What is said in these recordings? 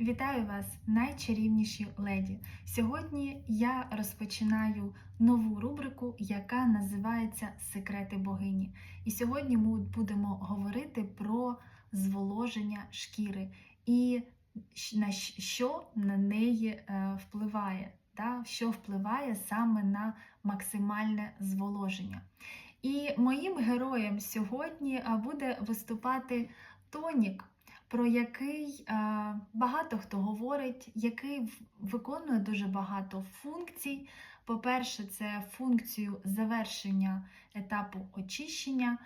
Вітаю вас, найчарівніші леді! Сьогодні я розпочинаю нову рубрику, яка називається Секрети богині. І сьогодні ми будемо говорити про зволоження шкіри і на що на неї е, впливає, та, що впливає саме на максимальне зволоження. І моїм героєм сьогодні буде виступати тонік про який е, багато хто говорить, який виконує дуже багато функцій. По-перше, це функцію завершення етапу очищення.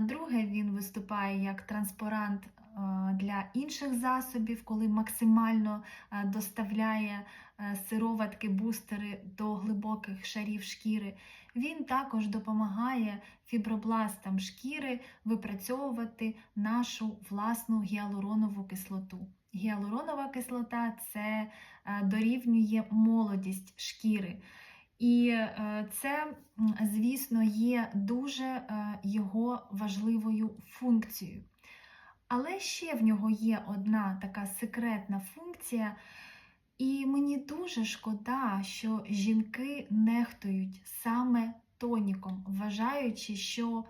Друге, він виступає як транспарант е, для інших засобів, коли максимально е, доставляє е, сироватки, бустери до глибоких шарів шкіри. Він також допомагає фібробластам шкіри випрацьовувати нашу власну гіалуронову кислоту. Гіалуронова кислота це дорівнює молодість шкіри. І е, це, звісно, є дуже е, його важливою функцією. Але ще в нього є одна така секретна функція, і мені дуже шкода, що жінки нехтують саме тоніком, вважаючи, що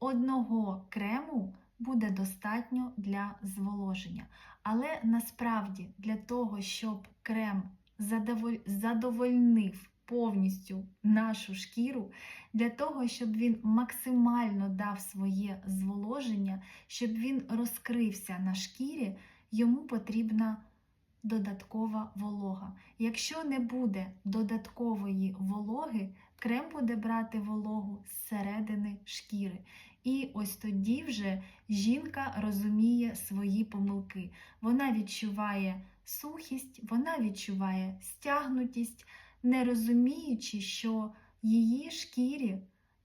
одного крему буде достатньо для зволоження. Але насправді для того, щоб крем задовольнив повністю нашу шкіру, для того, щоб він максимально дав своє зволоження, щоб він розкрився на шкірі, йому потрібна додаткова волога. Якщо не буде додаткової вологи, крем буде брати вологу зсередини шкіри. І ось тоді вже жінка розуміє свої помилки. Вона відчуває сухість, вона відчуває стягнутість, не розуміючи, що її шкірі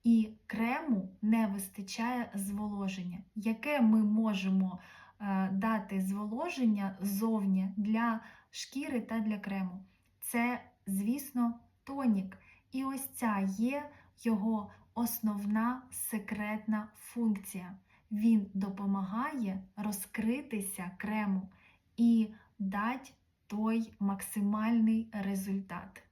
і крему не вистачає зволоження, яке ми можемо е, дати зволоження зовні для шкіри та для крему. Це, звісно, тонік. І ось ця є його основна секретна функція. Він допомагає розкритися крему і дати той максимальний результат.